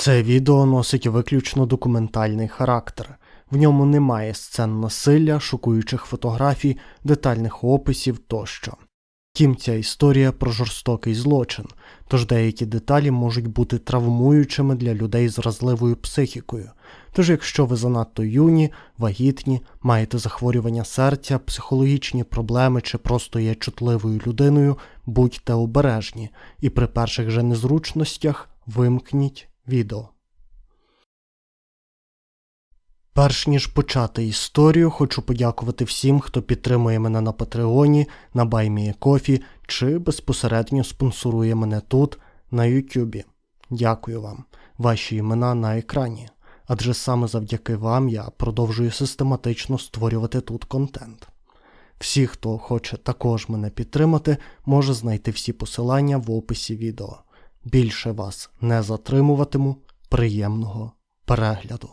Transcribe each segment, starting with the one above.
Це відео носить виключно документальний характер. В ньому немає сцен насилля, шокуючих фотографій, детальних описів тощо. Втім, ця історія про жорстокий злочин, тож деякі деталі можуть бути травмуючими для людей з вразливою психікою. Тож, якщо ви занадто юні, вагітні, маєте захворювання серця, психологічні проблеми чи просто є чутливою людиною, будьте обережні і при перших же незручностях вимкніть відео. Перш ніж почати історію, хочу подякувати всім, хто підтримує мене на Патреоні, на Кофі чи безпосередньо спонсорує мене тут, на Ютубі. Дякую вам, ваші імена на екрані. Адже саме завдяки вам я продовжую систематично створювати тут контент. Всі, хто хоче також мене підтримати, може знайти всі посилання в описі відео. Більше вас не затримуватиму. Приємного перегляду.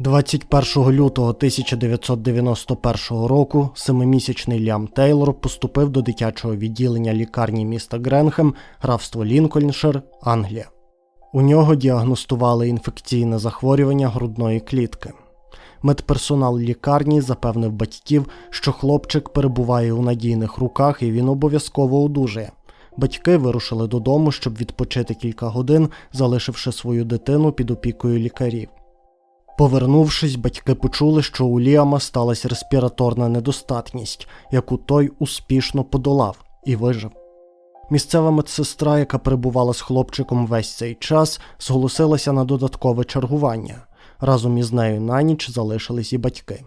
«21 лютого 1991 року семимісячний Лям Тейлор поступив до дитячого відділення лікарні міста Гренхем, графство Лінкольншир, Англія. У нього діагностували інфекційне захворювання грудної клітки. Медперсонал лікарні запевнив батьків, що хлопчик перебуває у надійних руках і він обов'язково одужає. Батьки вирушили додому, щоб відпочити кілька годин, залишивши свою дитину під опікою лікарів. Повернувшись, батьки почули, що у Ліама сталася респіраторна недостатність, яку той успішно подолав і вижив. Місцева медсестра, яка перебувала з хлопчиком весь цей час, зголосилася на додаткове чергування. Разом із нею на ніч залишились і батьки.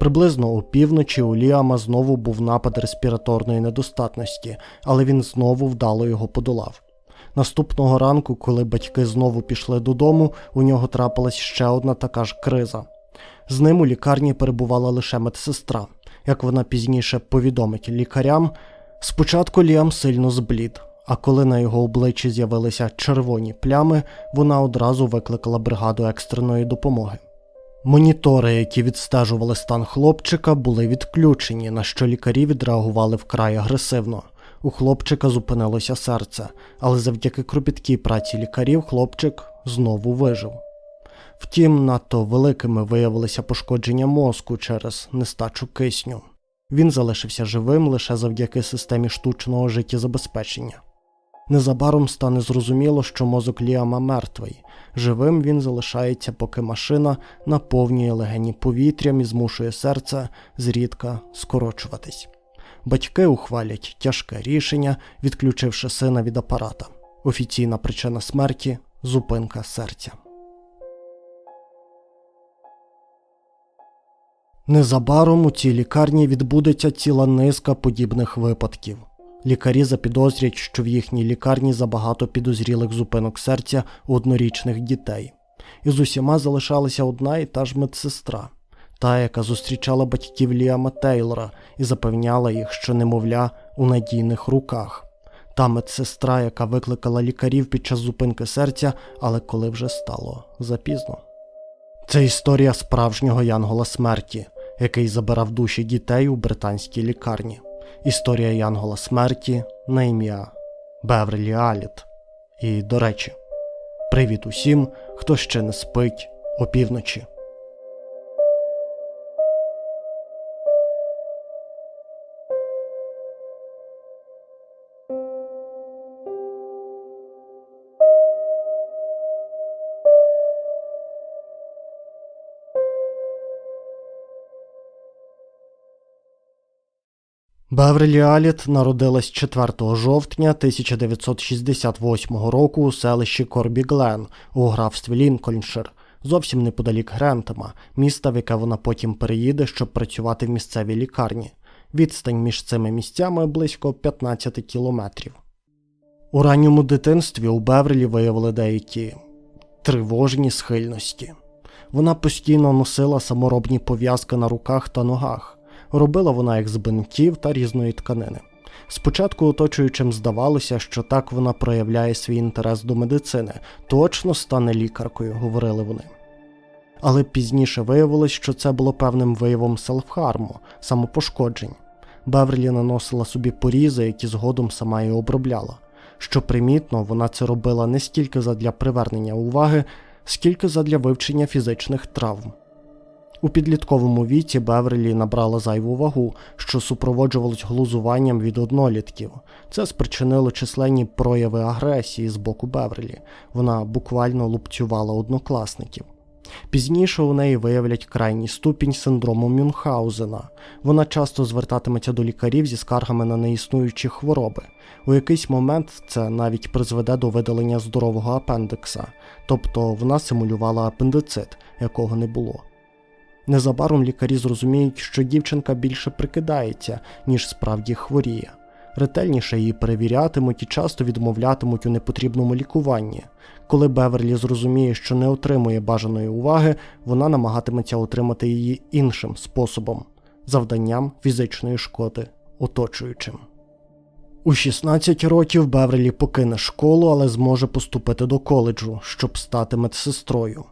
Приблизно о півночі у Ліама знову був напад респіраторної недостатності, але він знову вдало його подолав. Наступного ранку, коли батьки знову пішли додому, у нього трапилась ще одна така ж криза. З ним у лікарні перебувала лише медсестра. Як вона пізніше повідомить лікарям, спочатку Ліам сильно зблід, а коли на його обличчі з'явилися червоні плями, вона одразу викликала бригаду екстреної допомоги. Монітори, які відстежували стан хлопчика, були відключені, на що лікарі відреагували вкрай агресивно. У хлопчика зупинилося серце, але завдяки кропіткій праці лікарів хлопчик знову вижив. Втім, надто великими виявилися пошкодження мозку через нестачу кисню. Він залишився живим лише завдяки системі штучного життєзабезпечення. Незабаром стане зрозуміло, що мозок Ліама мертвий. Живим він залишається, поки машина наповнює легені повітрям і змушує серце зрідка скорочуватись. Батьки ухвалять тяжке рішення, відключивши сина від апарата. Офіційна причина смерті зупинка серця. Незабаром у цій лікарні відбудеться ціла низка подібних випадків. Лікарі запідозрять, що в їхній лікарні забагато підозрілих зупинок серця у однорічних дітей. І з усіма залишалася одна і та ж медсестра, та, яка зустрічала батьків Ліама Тейлора і запевняла їх, що немовля у надійних руках. Та медсестра, яка викликала лікарів під час зупинки серця, але коли вже стало запізно. Це історія справжнього Янгола смерті, який забирав душі дітей у британській лікарні. Історія Янгола смерті на ім'я Беврелі Аліт. І, до речі, привіт усім, хто ще не спить опівночі. Беврелі Аліт народилась 4 жовтня 1968 року у селищі Корбі Глен у графстві Лінкольншир, зовсім неподалік Грентема, міста, в яке вона потім переїде, щоб працювати в місцевій лікарні. Відстань між цими місцями близько 15 кілометрів. У ранньому дитинстві у Беврелі виявили деякі тривожні схильності. Вона постійно носила саморобні пов'язки на руках та ногах. Робила вона їх з бинтів та різної тканини. Спочатку оточуючим здавалося, що так вона проявляє свій інтерес до медицини, точно стане лікаркою, говорили вони. Але пізніше виявилось, що це було певним виявом селфхарму, самопошкоджень. Беверлі наносила собі порізи, які згодом сама і обробляла. Що примітно, вона це робила не стільки задля привернення уваги, скільки задля вивчення фізичних травм. У підлітковому віці Беверлі набрала зайву вагу, що супроводжувалось глузуванням від однолітків. Це спричинило численні прояви агресії з боку Беверлі. Вона буквально лупцювала однокласників. Пізніше у неї виявлять крайній ступінь синдрому Мюнхгаузена. Вона часто звертатиметься до лікарів зі скаргами на неіснуючі хвороби. У якийсь момент це навіть призведе до видалення здорового апендикса, тобто вона симулювала апендицит, якого не було. Незабаром лікарі зрозуміють, що дівчинка більше прикидається, ніж справді хворіє. Ретельніше її перевірятимуть і часто відмовлятимуть у непотрібному лікуванні. Коли Беверлі зрозуміє, що не отримує бажаної уваги, вона намагатиметься отримати її іншим способом завданням фізичної шкоди оточуючим. У 16 років Беверлі покине школу, але зможе поступити до коледжу, щоб стати медсестрою.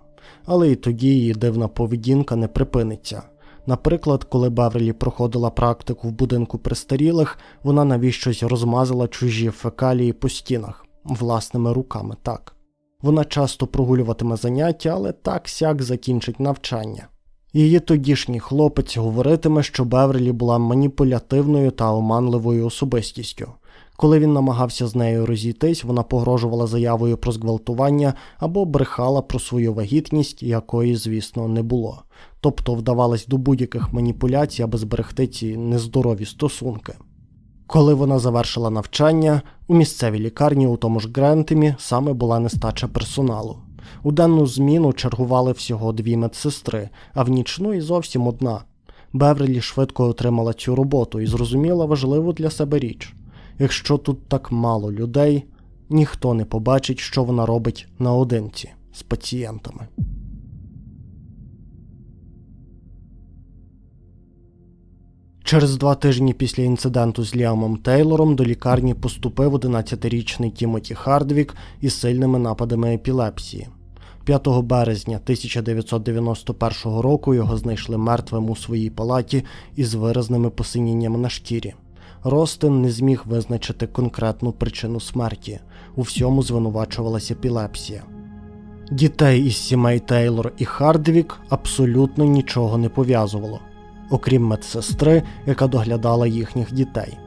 Але і тоді її дивна поведінка не припиниться. Наприклад, коли Беверлі проходила практику в будинку престарілих, вона навіщось розмазала чужі фекалії по стінах власними руками так. Вона часто прогулюватиме заняття, але так сяк закінчить навчання. Її тодішній хлопець говоритиме, що Беверлі була маніпулятивною та оманливою особистістю. Коли він намагався з нею розійтись, вона погрожувала заявою про зґвалтування або брехала про свою вагітність, якої, звісно, не було. Тобто вдавалась до будь-яких маніпуляцій, аби зберегти ці нездорові стосунки. Коли вона завершила навчання, у місцевій лікарні у тому ж Грентемі саме була нестача персоналу. У денну зміну чергували всього дві медсестри, а в нічну і зовсім одна. Беврелі швидко отримала цю роботу і зрозуміла важливу для себе річ. Якщо тут так мало людей, ніхто не побачить, що вона робить наодинці з пацієнтами. Через два тижні після інциденту з Ліамом Тейлором до лікарні поступив 11-річний Тімоті Хардвік із сильними нападами епілепсії. 5 березня 1991 року його знайшли мертвим у своїй палаті із виразними посиніннями на шкірі. Ростин не зміг визначити конкретну причину смерті. У всьому звинувачувалася епілепсія. Дітей із сімей Тейлор і Хардвік абсолютно нічого не пов'язувало, окрім медсестри, яка доглядала їхніх дітей.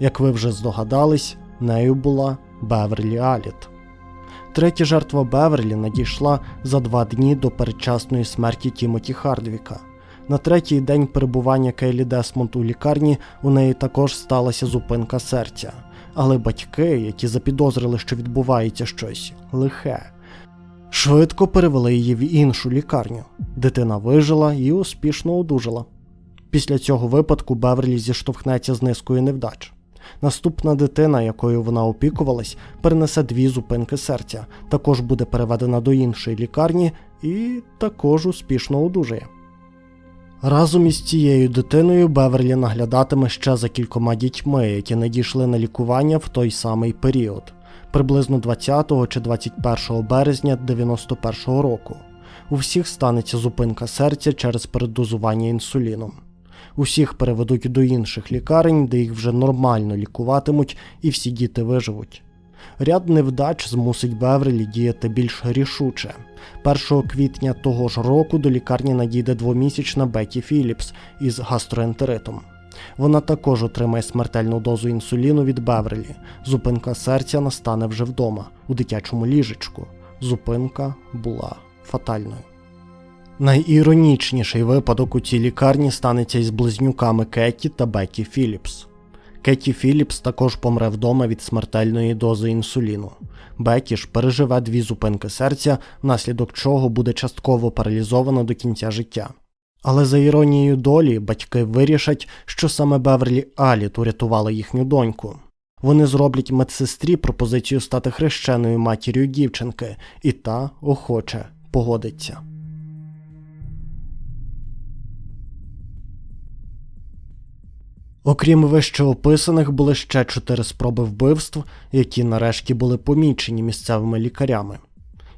Як ви вже здогадались, нею була Беверлі Аліт. Третя жертва Беверлі надійшла за два дні до передчасної смерті Тімоті Хардвіка. На третій день перебування Кейлі Десмонд у лікарні у неї також сталася зупинка серця. Але батьки, які запідозрили, що відбувається щось лихе, швидко перевели її в іншу лікарню. Дитина вижила і успішно одужала. Після цього випадку Беверлі зіштовхнеться з низкою невдач. Наступна дитина, якою вона опікувалась, перенесе дві зупинки серця, також буде переведена до іншої лікарні і також успішно одужає. Разом із цією дитиною Беверлі наглядатиме ще за кількома дітьми, які надійшли на лікування в той самий період, приблизно 20 чи 21 березня 91 року. У всіх станеться зупинка серця через передозування інсуліном. Усіх переведуть до інших лікарень, де їх вже нормально лікуватимуть, і всі діти виживуть. Ряд невдач змусить Беврелі діяти більш рішуче. 1 квітня того ж року до лікарні надійде двомісячна Бекі Філіпс із гастроентеритом. Вона також отримає смертельну дозу інсуліну від Беврелі. Зупинка серця настане вже вдома, у дитячому ліжечку. Зупинка була фатальною. Найіронічніший випадок у цій лікарні станеться із близнюками Кетті та Бекі Філіпс. Кетті Філіпс також помре вдома від смертельної дози інсуліну. Бекі ж переживе дві зупинки серця, внаслідок чого буде частково паралізована до кінця життя. Але за іронією долі батьки вирішать, що саме Беверлі Аліт урятувала їхню доньку. Вони зроблять медсестрі пропозицію стати хрещеною матір'ю дівчинки, і та охоче погодиться. Окрім вище описаних, були ще чотири спроби вбивств, які нарешті були помічені місцевими лікарями.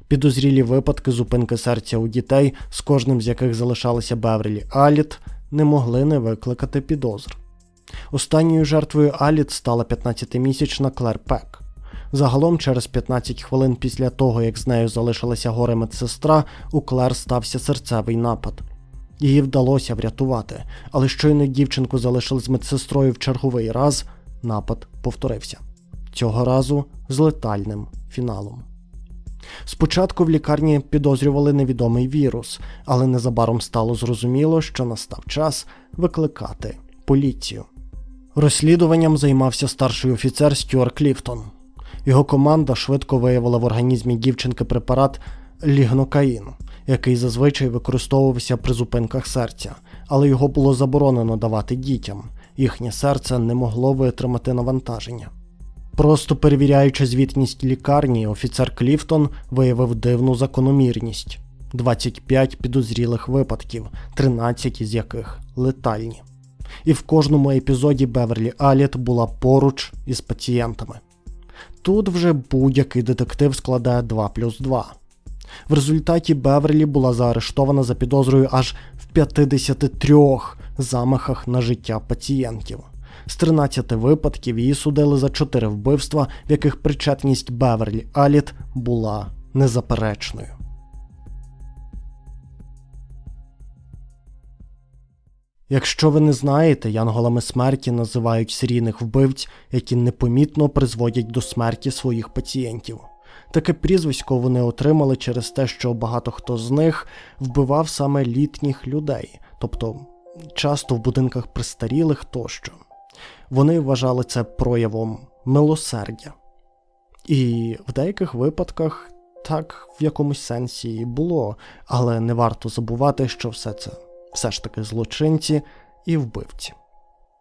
Підозрілі випадки зупинки серця у дітей, з кожним з яких залишалися Беврелі Аліт, не могли не викликати підозр. Останньою жертвою Аліт стала 15-місячна Клер Пек. Загалом, через 15 хвилин після того, як з нею залишилася горе медсестра, у Клер стався серцевий напад. Її вдалося врятувати, але щойно дівчинку залишили з медсестрою в черговий раз, напад повторився. Цього разу з летальним фіналом. Спочатку в лікарні підозрювали невідомий вірус, але незабаром стало зрозуміло, що настав час викликати поліцію. Розслідуванням займався старший офіцер Стюарт Кліфтон. Його команда швидко виявила в організмі дівчинки препарат лігнокаїн, який зазвичай використовувався при зупинках серця, але його було заборонено давати дітям. Їхнє серце не могло витримати навантаження. Просто перевіряючи звітність лікарні, офіцер Кліфтон виявив дивну закономірність: 25 підозрілих випадків, 13 із яких летальні. І в кожному епізоді Беверлі Аліт була поруч із пацієнтами. Тут вже будь-який детектив складає 2 плюс 2. В результаті Беверлі була заарештована за підозрою аж в 53 замахах на життя пацієнтів. З 13 випадків її судили за 4 вбивства, в яких причетність Беверлі Аліт була незаперечною. Якщо ви не знаєте, янголами смерті називають серійних вбивць, які непомітно призводять до смерті своїх пацієнтів. Таке прізвисько вони отримали через те, що багато хто з них вбивав саме літніх людей, тобто часто в будинках престарілих тощо. Вони вважали це проявом милосердя. І в деяких випадках так в якомусь сенсі і було, але не варто забувати, що все це все ж таки злочинці і вбивці.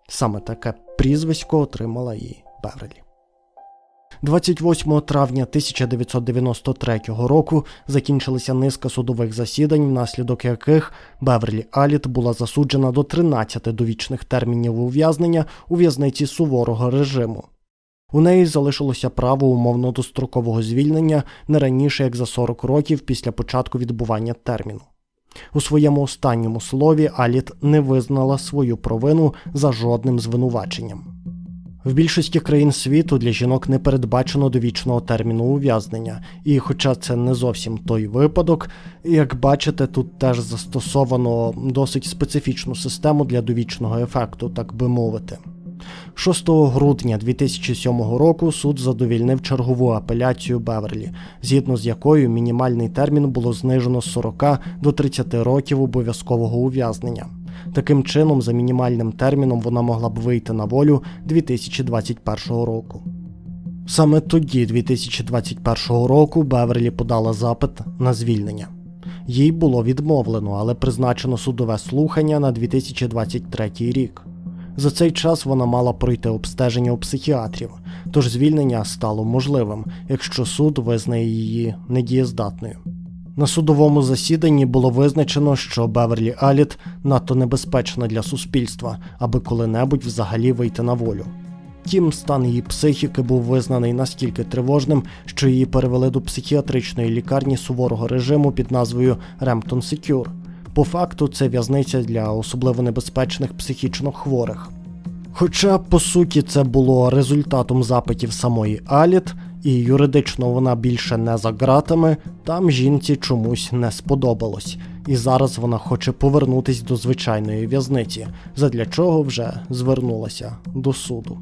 Саме таке прізвисько отримала і Беверлі. 28 травня 1993 року закінчилася низка судових засідань, внаслідок яких Беверлі Аліт була засуджена до 13 довічних термінів ув'язнення у в'язниці суворого режиму. У неї залишилося право умовно дострокового звільнення не раніше як за 40 років після початку відбування терміну. У своєму останньому слові Аліт не визнала свою провину за жодним звинуваченням. В більшості країн світу для жінок не передбачено довічного терміну ув'язнення, і хоча це не зовсім той випадок, як бачите, тут теж застосовано досить специфічну систему для довічного ефекту, так би мовити. 6 грудня 2007 року суд задовільнив чергову апеляцію Беверлі, згідно з якою мінімальний термін було знижено з 40 до 30 років обов'язкового ув'язнення. Таким чином, за мінімальним терміном вона могла б вийти на волю 2021 року. Саме тоді, 2021 року, Беверлі подала запит на звільнення. Їй було відмовлено, але призначено судове слухання на 2023 рік. За цей час вона мала пройти обстеження у психіатрів, тож звільнення стало можливим, якщо суд визнає її недієздатною. На судовому засіданні було визначено, що Беверлі Аліт надто небезпечна для суспільства, аби коли-небудь взагалі вийти на волю. Втім, стан її психіки був визнаний настільки тривожним, що її перевели до психіатричної лікарні суворого режиму під назвою Ремптон Секюр. По факту, це в'язниця для особливо небезпечних психічно хворих. Хоча, по суті, це було результатом запитів самої Аліт, і юридично вона більше не за ґратами, там жінці чомусь не сподобалось, і зараз вона хоче повернутись до звичайної в'язниці, задля чого вже звернулася до суду.